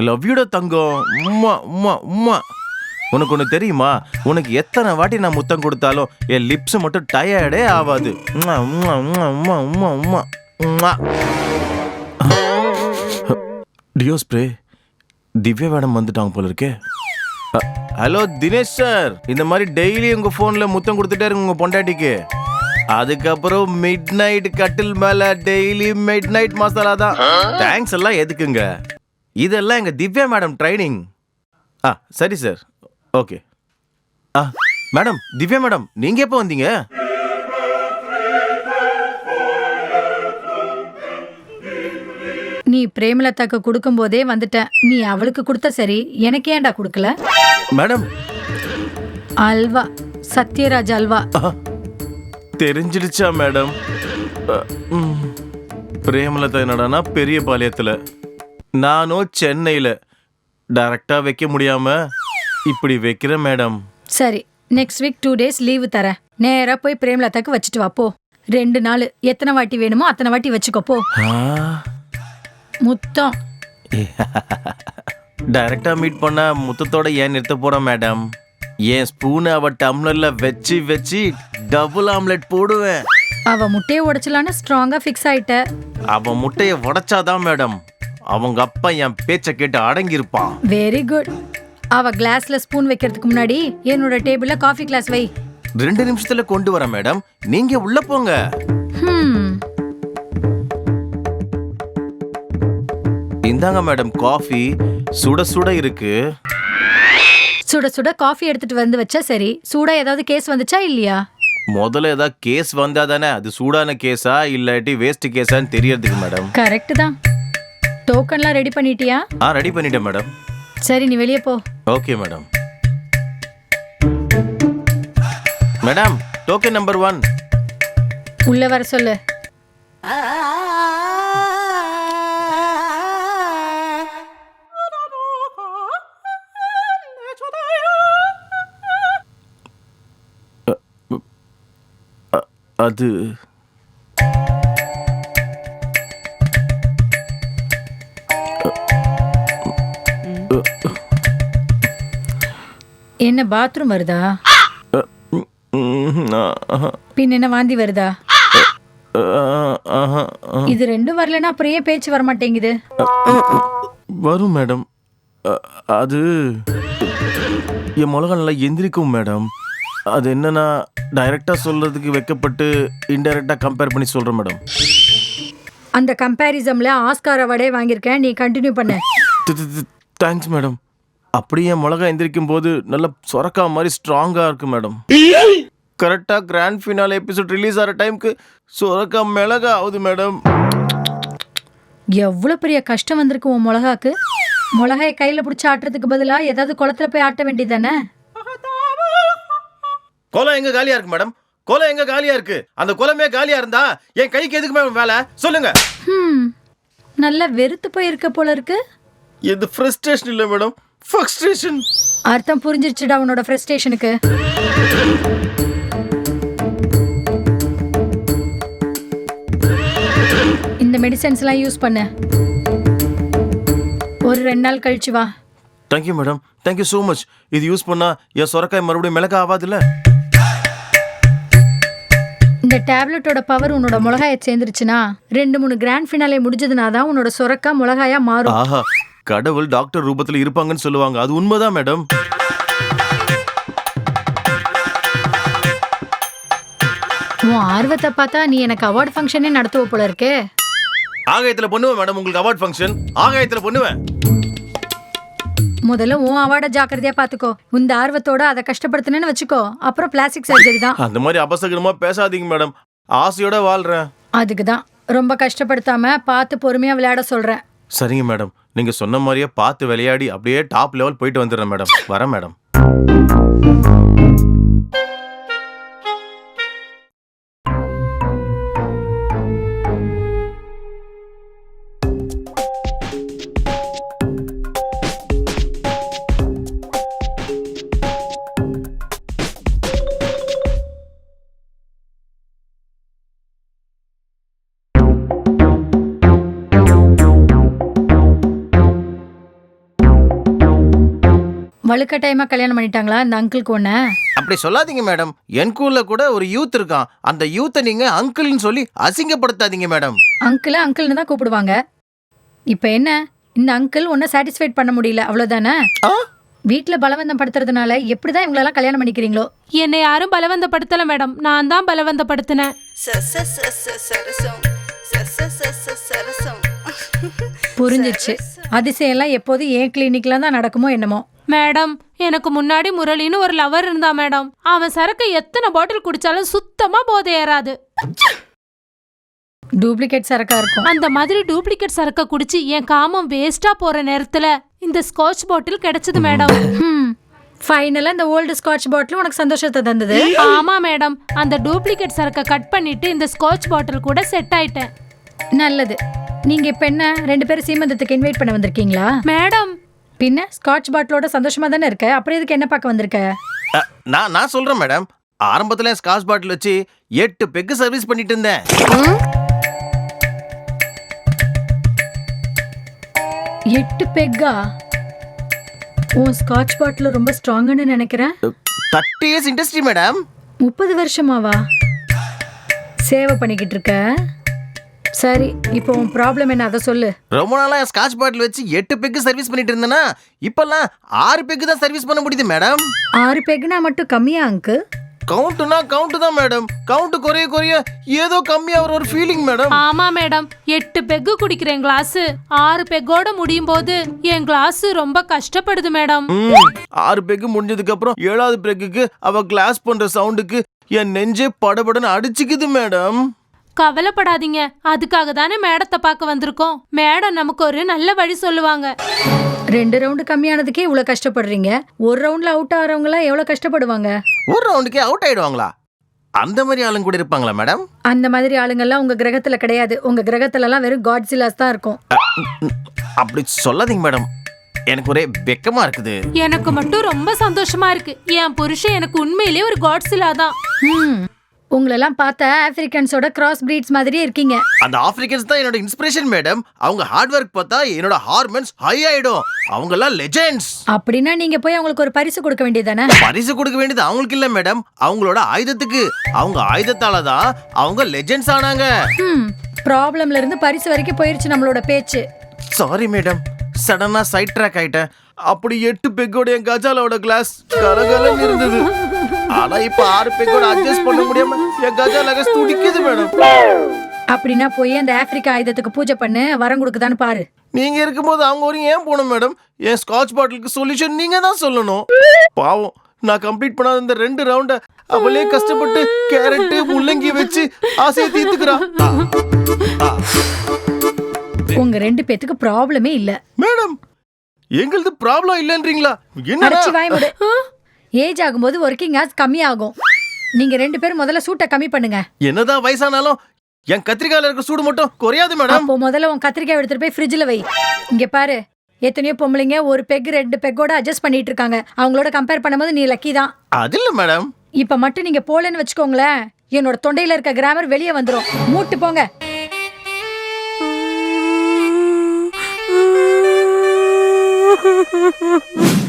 Love யூட தங்கம். உம்மா உம்மா உம்மா. உனக்கு ஒன்று தெரியுமா? உனக்கு எத்தனை வாட்டி நான் முத்தம் கொடுத்தாலும் என் லிப்ஸ் மட்டும் டயர்டே ஆகாது உம்மா, உம்மா, உம்மா, உம்மா, உம்மா, உம்மா, உம்மா. டியோ ஸ்ப்ரே திவ்யா மேடம் வந்துட்டாங்க போல இருக்கே. அ- ஹலோ தினேஷ் சார் இந்த மாதிரி டெய்லி உங்கள் ஃபோனில் முத்தம் கொடுத்துட்டே இருங்க உங்கள் பொண்டாட்டிக்கு. அதுக்கப்புறம் மிட் நைட் கட்டில் மேலே டெய்லி மிட் நைட் மசாலா தான். தேங்க்ஸ் எல்லாம் எதுக்குங்க? இதெல்லாம் எங்க திவ்யா மேடம் ட்ரைனிங். ஆ சரி சார். ஓகே. ஆ மேடம் திவ்யா மேடம் நீங்க எப்போ வந்தீங்க? நீ பிரேமலதாக்கு கொடுக்கும் போதே வந்துட்டேன். நீ அவளுக்கு கொடுத்த சரி எனக்கு ஏன்டா கொடுக்கல? மேடம். அல்வா சத்யராஜ் அல்வா. தெரிஞ்சிடுச்சா மேடம்? அ, ம். பிரேமலதா என்னடானா பெரிய பாளையத்தில். நானும் சென்னையில் டைரக்டா வைக்க முடியாம இப்படி வைக்கிறேன் மேடம் சரி next week two days leave தரேன். நேரா போய் பிரேமலதாக்கு வச்சுட்டு வா போ. ரெண்டு நாள் எத்தனை வாட்டி வேணுமோ அத்தனை வாட்டி வச்சுக்கோ போ. முத்தம். டைரக்டா மீட் பண்ணா முத்தத்தோட ஏன் நிறுத்த போறோம் மேடம் என் ஸ்பூனை அவ டம்ளர்ல வச்சு வச்சு டபுள் ஆம்லெட் போடுவேன். அவ முட்டையை உடைச்சலான்னு ஸ்ட்ராங்கா ஃபிக்ஸ் ஆயிட்ட. அவன் முட்டையை உடைச்சாதான் மேடம் அவங்க அப்பா என் பேச்சை கேட்டு அடங்கியிருப்பான். வெரி குட் அவ கிளாஸ்ல ஸ்பூன் வைக்கிறதுக்கு முன்னாடி என்னோட டேபிள்ல காஃபி கிளாஸ் வை. ரெண்டு நிமிஷத்துல கொண்டு வரேன் மேடம் நீங்க உள்ள போங்க. ஹம் இந்தாங்க மேடம் காஃபி சுட சுட இருக்கு. சுட சுட காஃபி எடுத்துட்டு வந்து வச்சா சரி. சூடா ஏதாவது கேஸ் வந்துச்சா இல்லையா? முதல்ல ஏதாவது கேஸ் வந்தா தானே? அது சூடான கேஸா இல்லாட்டி வேஸ்ட் கேஸான்னு தெரியறதுக்கு மேடம் கரெக்ட் தான். டோக்கன்லாம் ரெடி பண்ணிட்டியா? ஆ ரெடி பண்ணிட்டேன் மேடம். சரி நீ வெளியே போ. Okay madam. Madam token number one. உள்ள வர சொல்லு. அது என்ன பாத்ரூம் வருதா? பின் என்ன வாந்தி வருதா. இது ரெண்டும் வரலன்னா அப்புறம் ஏன் பேச்சு வர மாட்டேங்குது வரும் மேடம் அது என் மிளகா நல்லா எந்திரிக்கும் மேடம் அது என்னன்னா டைரக்டா சொல்றதுக்கு வெக்கப்பட்டு இன்டைரக்டா கம்பேர் பண்ணி சொல்றேன் மேடம் அந்த கம்பேரிசம்ல ஆஸ்கார் அவார்டே வாங்கியிருக்கேன். நீ கண்டினியூ பண்ணு. தேங்க்ஸ் மேடம் அப்படியே மிளகா எந்திரிக்கும் போது நல்ல சொரக்கா மாதிரி ஸ்ட்ராங்கா இருக்கு மேடம் கரெக்டா கிராண்ட் ஃபினாலே எபிசோட் ரிலீஸ் ஆகிற டைம்க்கு சொரக்கா மிளகா ஆகுது மேடம் எவ்வளவு பெரிய கஷ்டம் வந்திருக்கு உன் மிளகாக்கு? மிளகாயை கையில பிடிச்சி ஆட்டுறதுக்கு பதிலா ஏதாவது குளத்துல போய் ஆட்ட வேண்டியதானே குளம் எங்க காலியா இருக்கு மேடம் குளம் எங்க காலியா இருக்கு? அந்த குளமே காலியா இருந்தா என் கைக்கு எதுக்கு மேம் வேலை? சொல்லுங்க. நல்லா வெறுத்து போயிருக்க போல இருக்கு. இது ஃப்ரஸ்ட்ரேஷன் இல்ல மேடம் ஃப்ரஸ்ட்ரேஷன் அர்த்தம் புரிஞ்சிருச்சுடா உன்னோட ஃப்ரஸ்ட்ரேஷனுக்கு இந்த மெடிசன்ஸ்லாம் யூஸ் பண்ணு. ஒரு ரெண்டு நாள் கழிச்சு வா. Thank you madam thank you so much இது யூஸ் பண்ணா என் சொரக்காய் மறுபடியும் மிளகா ஆகாதுல்ல இந்த டேப்லெட்டோட பவர் உன்னோட மிளகாயை சேர்ந்துருச்சுன்னா ரெண்டு மூணு கிராண்ட் ஃபினாலே முடிஞ்சதுனா தான் உன்னோட சொரக்கா மிளகாயா மாறும். ஆஹா. கடவுள் டாக்டர் ரூபத்துல இருப்பாங்கன்னு சொல்லுவாங்க. அது உண்மைதான் மேடம். உன் ஆர்வத்தை பார்த்தா நீ எனக்கு அவார்ட் ஃபங்க்ஷனே நடத்துவ போல இருக்கே. ஆகாயத்துல பண்ணுவேன் மேடம். உங்களுக்கு அவார்ட் ஃபங்க்ஷன் ஆகாயத்துல பண்ணுவேன். முதல்ல உன் அவார்டை ஜாக்கிரதையா பாத்துக்கோ. இந்த ஆர்வத்தோட அதை கஷ்டப்படுத்தினேன்னு வச்சுக்கோ. அப்புறம் பிளாஸ்டிக் சர்ஜரி தான். அந்த மாதிரி அபசகரமா பேசாதீங்க மேடம். ஆசையோட வாழ்றேன். அதுக்கு தான் ரொம்ப கஷ்டப்படுத்தாம பார்த்து பொறுமையா விளையாட சொல்றேன். சரிங்க மேடம். நீங்க சொன்ன மாதிரியே பார்த்து விளையாடி அப்படியே டாப் லெவல் போயிட்டு வந்துடுறேன் மேடம். வரேன் மேடம். வலுக்கட்டாயமா கல்யாணம் பண்ணிட்டாங்களா? இந்த அங்கிளுக்கு ஒண்ண. அப்படி சொல்லாதீங்க மேடம் என் கூல்ல கூட ஒரு யூத் இருக்கான். அந்த யூத்தை நீங்க அங்கிள்னு சொல்லி அசிங்கப்படுத்தாதீங்க மேடம் அங்கிள் அங்கிள்னு தான் கூப்பிடுவாங்க. இப்போ என்ன? இந்த அங்கிள் உன்னை சாட்டிஸ்ஃபைட் பண்ண முடியல அவ்வளோதானே ஆ? வீட்டில் பலவந்தம் படுத்துறதுனால எப்படிதான் இவங்களெல்லாம் கல்யாணம் பண்ணிக்கிறீங்களோ? என்னை யாரும் பலவந்தப்படுத்தல மேடம் நான் தான் பலவந்தப்படுத்தினேன். ச ச ச ச சரசம். சரசம். புரிஞ்சிச்சு. அதிசயம்லாம் எப்போதும் ஏன் கிளினிக்ல தான் நடக்குமோ என்னமோ. மேடம் எனக்கு முன்னாடி முரளின்னு ஒரு லவர் இருந்தா மேடம். அவன் சரக்கு எத்தனை பாட்டில் குடிச்சாலும் சுத்தமா போதை ஏறாது. டூப்ளிகேட் சரக்கா இருக்கும். அந்த மாதிரி டூப்ளிகேட் சரக்க குடிச்சு என் காமம் வேஸ்டா போற நேரத்துல இந்த ஸ்காட்ச் பாட்டில் கிடைச்சது மேடம். ஃபைனலாக இந்த ஓல்டு ஸ்காட்ச் பாட்டில் உனக்கு சந்தோஷத்தை தந்தது? ஆமா மேடம். அந்த டூப்ளிகேட் சரக்க கட் பண்ணிட்டு இந்த ஸ்காட்ச் பாட்டில் கூட செட் ஆயிட்டேன். நல்லது. நீங்க இப்ப என்ன ரெண்டு பேரும் சீமந்தத்துக்கு இன்வைட் பண்ண வந்திருக்கீங்களா? மேடம் பின்ன ஸ்காட்ச் பாட்டிலோட சந்தோஷமா தானே இருக்க? அப்புறம் எதுக்கு என்ன பார்க்க வந்திருக்க? நான் நான் சொல்றேன் மேடம் ஆரம்பத்துல ஸ்காட்ச் பாட்டில் வச்சு எட்டு பெக்கு சர்வீஸ் பண்ணிட்டு இருந்தேன். எட்டு பெக்கா உன் ஸ்காட்ச் பாட்டில் ரொம்ப ஸ்ட்ராங்குன்னு நினைக்கிறேன். தேர்ட்டி இயர்ஸ் இண்டஸ்ட்ரி மேடம் முப்பது வருஷமாவா? சேவை பண்ணிக்கிட்டு இருக்க? சரி இப்போ உன் ப்ராப்ளம் என்ன? அதை சொல்லு. ரொம்ப நாளா ஸ்காட்ச் பாட்டில் வச்சு எட்டு பெக்கு சர்வீஸ் பண்ணிட்டு இருந்தேன்னா இப்பெல்லாம் ஆறு பெக்கு தான் சர்வீஸ் பண்ண முடியுது மேடம் ஆறு பெக்குனா மட்டும் கம்மியா அங்கு கவுண்ட்னா கவுண்ட் தான் மேடம் கவுண்ட் குறைய குறைய ஏதோ கம்மியாகிற ஒரு ஃபீலிங் மேடம் ஆமா மேடம் எட்டு பெக்கு குடிக்கிறேன் கிளாஸ் ஆறு பெக்கோட முடியும் போது என் கிளாஸ் ரொம்ப கஷ்டப்படுது மேடம் ஆறு பெக்கு முடிஞ்சதுக்கு அப்புறம் ஏழாவது பெக்குக்கு அவ கிளாஸ் பண்ற சவுண்டுக்கு என் நெஞ்சே படபடன்னு அடிச்சுக்குது மேடம் கவலைப்படாதீங்க. அதுக்காக தானே மேடத்தை பார்க்க வந்திருக்கோம். மேடம் நமக்கு ஒரு நல்ல வழி சொல்லுவாங்க. ரெண்டு ரவுண்டு கம்மியானதுக்கே இவ்வளோ கஷ்டப்படுறீங்க. ஒரு ரவுண்ட்ல அவுட் ஆகிறவங்களாம் எவ்வளோ கஷ்டப்படுவாங்க? ஒரு ரவுண்டுக்கே அவுட் ஆயிடுவாங்களா? அந்த மாதிரி ஆளுங்க கூட இருப்பாங்களா மேடம் அந்த மாதிரி ஆளுங்கெல்லாம் உங்க கிரகத்துல கிடையாது. உங்க கிரகத்துலலாம் வெறும் காட்ஸிலாஸ் தான் இருக்கும். அப்படி சொல்லாதீங்க மேடம் எனக்கு ஒரே வெக்கமா இருக்குது. எனக்கு மட்டும் ரொம்ப சந்தோஷமா இருக்கு. என் புருஷன் எனக்கு உண்மையிலேயே ஒரு காட்ஸிலா தான். உங்களெல்லாம் பார்த்தா ஆப்பிரிக்கன்ஸோட கிராஸ் பிரீட்ஸ் மாதிரியே இருக்கீங்க. அந்த ஆப்பிரிக்கன்ஸ் தான் என்னோட இன்ஸ்பிரேஷன் மேடம் அவங்க ஹார்ட் ஒர்க் பார்த்தா என்னோட ஹார்மோன்ஸ் ஹை ஆயிடும். அவங்க எல்லாம் லெஜெண்ட்ஸ் அப்படின்னா நீங்க போய் அவங்களுக்கு ஒரு பரிசு கொடுக்க வேண்டியதானே பரிசு கொடுக்க வேண்டியது அவங்களுக்கு இல்ல மேடம் அவங்களோட ஆயுதத்துக்கு. அவங்க ஆயுதத்தால தான் அவங்க லெஜெண்ட்ஸ் ஆனாங்க. ப்ராப்ளம்ல இருந்து பரிசு வரைக்கும் போயிருச்சு நம்மளோட பேச்சு. சாரி மேடம் சடனா சைட் ட்ராக் ஆயிட்டேன். அப்படி எட்டு பெக்கோட என் கஜாலோட கிளாஸ் கலகலன்னு இருந்தது. ஆனா இப்ப ஆறு பெக்கோட அட்ஜஸ்ட் பண்ண முடியாம என் கஜால கிளாஸ் துடிக்குது மேடம் அப்படின்னா போய் அந்த ஆப்பிரிக்கா ஆயுதத்துக்கு பூஜை பண்ணு வரம் கொடுக்குதான்னு பாரு. நீங்க இருக்கும்போது அவங்க வரையும் ஏன் போகணும் மேடம் என் ஸ்காட்ச் பாட்டிலுக்கு சொல்யூஷன் நீங்க தான் சொல்லணும். பாவம் நான் கம்ப்ளீட் பண்ணாத இந்த ரெண்டு ரவுண்ட அவளே கஷ்டப்பட்டு கேரட்டு முள்ளங்கி வச்சு ஆசையை தீர்த்துக்கிறா. உங்க ரெண்டு பேத்துக்கு ப்ராப்ளமே இல்ல. மேடம் எங்களது ப்ராப்ளம் இல்லைன்றீங்களா? முடு. ஏஜ் ஆகும்போது ஒர்க்கிங் ஹார்ஸ் கம்மி ஆகும் நீங்க ரெண்டு பேரும் முதல்ல சூட்டை கம்மி பண்ணுங்க. என்னதான் வயசானாலும் என் கத்திரிக்காயில இருக்க சூடு மட்டும் குறையாது மேடம் அப்போ முதல்ல உன் கத்திரிக்காய் எடுத்துட்டு போய் ஃப்ரிட்ஜில் வை. இங்க பாரு எத்தனையோ பொம்பளைங்க ஒரு பெக் ரெண்டு பெக்கோட அட்ஜஸ்ட் பண்ணிட்டு இருக்காங்க. அவங்களோட கம்பேர் பண்ணும்போது நீ லக்கி தான். அது இல்ல மேடம் இப்ப மட்டும் நீங்க போலன்னு வச்சுக்கோங்களேன் என்னோட தொண்டையில இருக்க கிராமர் வெளியே வந்துரும். மூட்டு போங்க.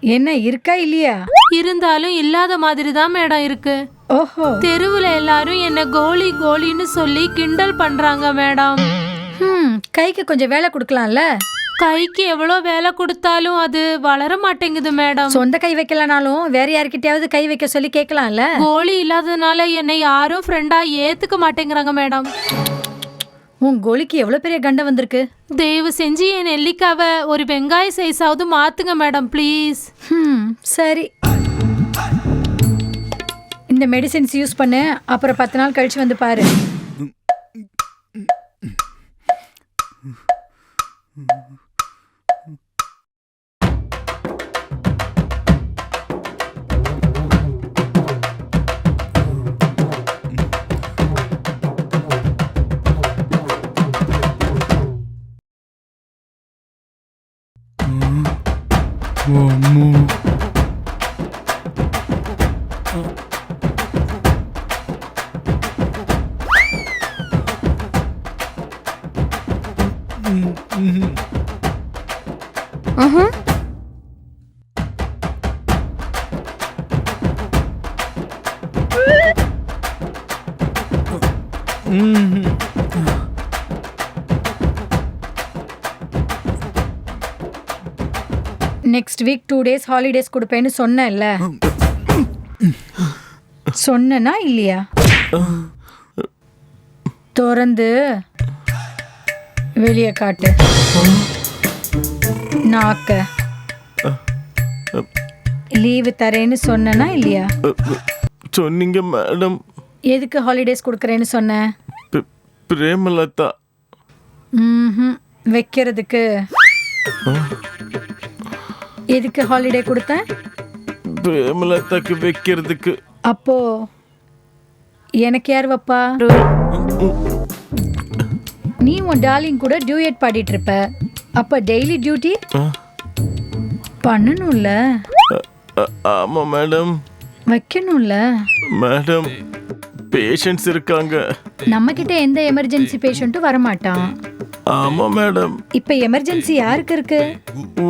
என்ன இருக்கா இல்லையா? இருந்தாலும் இல்லாத மாதிரி தான் மேடம் இருக்கு. ஓஹோ. தெருவுல எல்லாரும் என்ன கோலி கோலின்னு சொல்லி கிண்டல் பண்றாங்க மேடம். கைக்கு கொஞ்சம் வேலை கொடுக்கலாம்ல? கைக்கு எவ்வளோ வேலை கொடுத்தாலும் அது வளர மாட்டேங்குது மேடம். சொந்த கை வைக்கலனாலும் வேற யார்கிட்டயாவது கை வைக்க சொல்லி கேட்கலாம்ல? கோலி இல்லாததுனால என்னை யாரும் ஃப்ரெண்டா ஏத்துக்க மாட்டேங்கிறாங்க மேடம். உன் கோலிக்கு எவ்வளவு பெரிய கண்டம் வந்திருக்கு? தயவு செஞ்சு என் நெல்லிக்காவை ஒரு வெங்காய சைஸாவது மாத்துங்க மேடம் ப்ளீஸ் ம் சரி. இந்த மெடிசின்ஸ் யூஸ் பண்ணு அப்புறம் பத்து நாள் கழிச்சு வந்து பாரு. Next week two days holidays கொடுப்பேன்னு சொன்னேன்ல. சொன்னனா இல்லையா? திறந்து வெளியே காட்டு. நாக்க. லீவு தரேன்னு சொன்னனா இல்லையா? சொன்னீங்க மேடம் எதுக்கு ஹாலிடேஸ் கொடுக்குறேன்னு சொன்னேன் பிரேமலதா. ம்ஹும். வைக்கிறதுக்கு. எதுக்கு ஹாலிடே கொடுத்தேன் பிரேமலதாக்கு வைக்கிறதுக்கு. அப்போ எனக்கு யார் வைப்பா? நீ உன் டார்லிங் கூட டியூயட் பாடிட்டு இருப்ப. அப்ப டெய்லி டியூட்டி பண்ணணும்ல. ஆமா மேடம் வைக்கணும்ல. மேடம் பேஷண்ட்ஸ் இருக்காங்க. நம்ம கிட்ட எந்த எமர்ஜென்சி பேஷண்ட்டும் வரமாட்டான். ஆமா மேடம் இப்ப எமர்ஜென்சி யாருக்கு இருக்கு?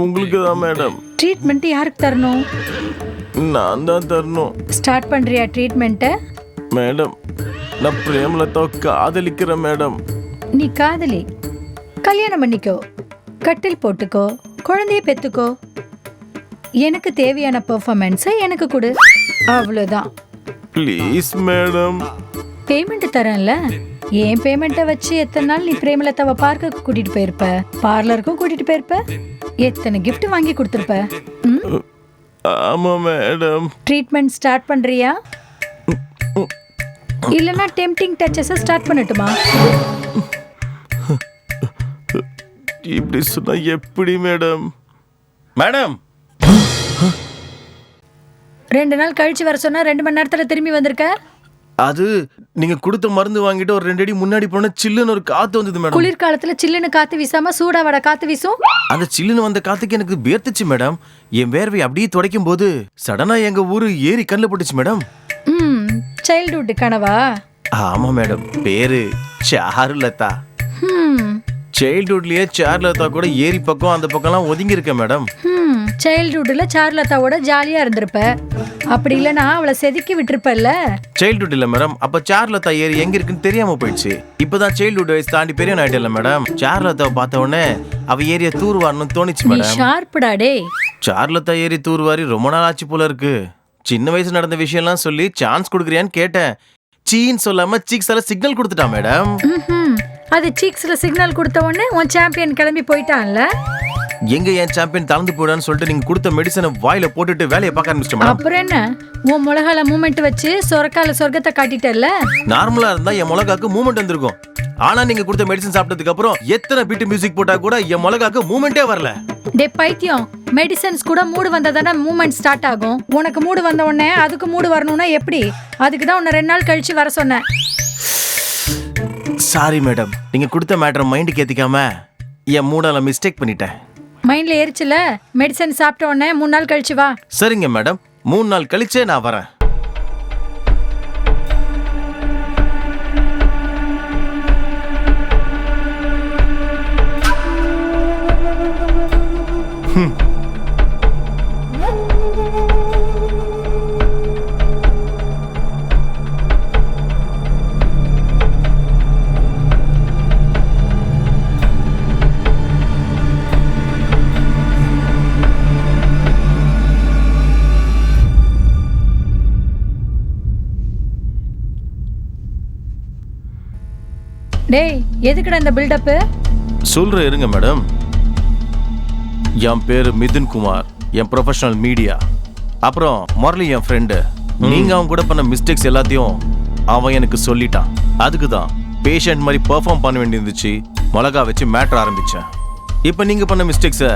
உங்களுக்கு தான் மேடம் ட்ரீட்மெண்ட் யாருக்கு தரணும்? நான் தான் தரணும். ஸ்டார்ட் பண்றியா ட்ரீட்மெண்ட்டை மேடம் நான் பிரேமலதாவை காதலிக்கிறேன் மேடம் நீ காதலி. கல்யாணம் பண்ணிக்கோ. கட்டில் போட்டுக்கோ. குழந்தைய பெத்துக்கோ. எனக்கு தேவையான பெர்ஃபார்மன்ஸை எனக்கு கொடு. அவ்வளோதான் ப்ளீஸ் மேடம் பேமெண்ட் தரேன்ல? ஏன் பேமெண்ட்டை வச்சு எத்தனை நாள் நீ பிரேமலதாவை பார்க்க கூட்டிட்டு போயிருப்ப? பார்லருக்கும் கூட்டிட்டு போயிருப்ப? எத்தனை gift வாங்கி கொடுத்துருப்ப? ம்? ஆமா மேடம் ட்ரீட்மெண்ட் ஸ்டார்ட் பண்றியா? இல்லைன்னா டெம்டிங் டச்சஸை ஸ்டார்ட் பண்ணட்டுமா? இப்படி சொன்னா எப்படி மேடம் மேடம் ரெண்டு நாள் கழிச்சு வர சொன்னா ரெண்டு மணி நேரத்துல திரும்பி வந்திருக்க? அது நீங்க கொடுத்த மருந்து வாங்கிட்டு ஒரு ரெண்டு அடி முன்னாடி போன சில்லுன்னு ஒரு காத்து வந்தது மேடம். குளிர்காலத்துல சில்லுன்னு காத்து வீசாம சூடா வட காத்து வீசும்? அந்த சில்லுன்னு வந்த காத்துக்கு எனக்கு வேர்த்துச்சு மேடம். என் வேர்வை அப்படியே துடைக்கும் போது சடனா எங்க ஊரு ஏறி கண்ணில் போட்டுச்சு மேடம். ம் சைல்ட்ஹுட் கனவா? ஆமா மேடம் பேரு சாருலதா. ம். சைல்ட்ஹுட்லயே சாருலதா கூட ஏரி பக்கம் அந்த பக்கம்லாம் ஒதுங்கி இருக்கேன் மேடம் சைல்ட்ஹுட்ல சார்லத்தாவோட ஜாலியா இருந்திருப்ப. அப்படி இல்லைன்னா அவளை செதுக்கி விட்டுருப்பல்ல. சைல்ட்ஹுட் இல்ல மேடம் அப்ப சார்லதா ஏரி எங்க இருக்குன்னு தெரியாம போயிடுச்சு. இப்பதான் சைல்ட்ஹுட் வயசு தாண்டி பெரிய ஆயிட்டல மேடம் சார்லதாவை பார்த்த உடனே அவ ஏரிய தூர்வாரணும்னு தோணுச்சு நீ மேடம் ஷார்ப்புடா டேய். சார்லத்தா ஏரி தூர்வாரி ரொம்ப நாள் ஆச்சு போல இருக்கு. சின்ன வயசு நடந்த விஷயம்லாம் சொல்லி சான்ஸ் கொடுக்குறியான்னு கேட்டேன். சீன்னு சொல்லாம சீக்ஸ் எல்லாம் சிக்னல் கொடுத்துட்டான் மேடம் ம்ஹும். அது சீக்ஸ்ல சிக்னல் கொடுத்த உடனே உன் சாம்பியன் கிளம்பி போயிட்டான்ல? எங்க என் சாம்பியன் தளர்ந்து போயிடான்னு சொல்லிட்டு நீங்க கொடுத்த மெடிசனை வாயில போட்டுட்டு வேலையை பார்க்க ஆரம்பிச்சிட்டேன் மேடம் அப்புறம் என்ன? உன் முளகால மூமெண்ட் வச்சு சொரக்கால சொர்க்கத்தை காட்டிட்டல்ல? நார்மலா இருந்தா என் மிளகாக்கு மூமெண்ட் வந்திருக்கும். ஆனா நீங்க கொடுத்த மெடிசன் சாப்பிட்டதுக்கு அப்புறம் எத்தனை பீட்டு மியூசிக் போட்டா கூட என் மிளகாக்கு மூமெண்டே வரல. டே பைத்தியம். மெடிசன்ஸ் கூட மூடு வந்தா தானே மூமெண்ட் ஸ்டார்ட் ஆகும். உனக்கு மூடு வந்த உடனே அதுக்கு மூடு வரணும்னா எப்படி? அதுக்கு தான் உன்னை ரெண்டு நாள் கழிச்சு வர சொன்னேன். சாரி மேடம் நீங்க கொடுத்த மேட்டரை மைண்டுக்கு ஏத்திக்காம என் மூடால மிஸ்டேக் பண்ணிட்டேன். மைண்ட்ல எரிச்சல மெடிசன் சாப்பிட்ட உடனே மூணு நாள் கழிச்சு வா. சரிங்க மேடம் மூணு நாள் கழிச்சே நான் வரேன். டேய் எதுக்குடா இந்த பில்டப்பு சொல்ற இருங்க மேடம் என் பேரு மிதுன் குமார் என் ப்ரொஃபஷனல் மீடியா அப்புறம் முரளி என் ஃப்ரெண்டு நீங்க அவன் கூட பண்ண மிஸ்டேக்ஸ் எல்லாத்தையும் அவன் எனக்கு சொல்லிட்டான். அதுக்கு தான் பேஷண்ட் மாதிரி பெர்ஃபார்ம் பண்ண வேண்டியிருந்துச்சு மிளகா வச்சு மேட்ரு ஆரம்பிச்சேன். இப்போ நீங்க பண்ண மிஸ்டேக்ஸை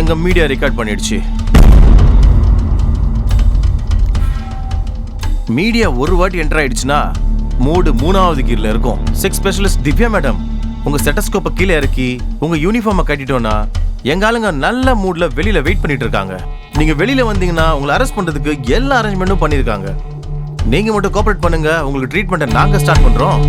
எங்க மீடியா ரெக்கார்ட் பண்ணிடுச்சு. மீடியா ஒரு வாட்டி என்டர் ஆயிடுச்சுன்னா மூடு மூணாவது கீரில் இருக்கும். செக்ஸ் ஸ்பெஷலிஸ்ட் திவ்யா மேடம் உங்க செட்டஸ்கோப்பை கீழே இறக்கி உங்க யூனிஃபார்மை கட்டிட்டோன்னா எங்க ஆளுங்க நல்ல மூட்ல வெளியில வெயிட் பண்ணிட்டு இருக்காங்க. நீங்க வெளியில வந்தீங்கன்னா உங்களை அரெஸ்ட் பண்றதுக்கு எல்லா அரேஞ்ச்மெண்ட்டும் பண்ணியிருக்காங்க. நீங்க மட்டும் கோஆபரேட் பண்ணுங்க உங்களுக்கு ட்ரீட்மெண்ட்டை நாங்க ஸ்டார்ட் பண்றோம்.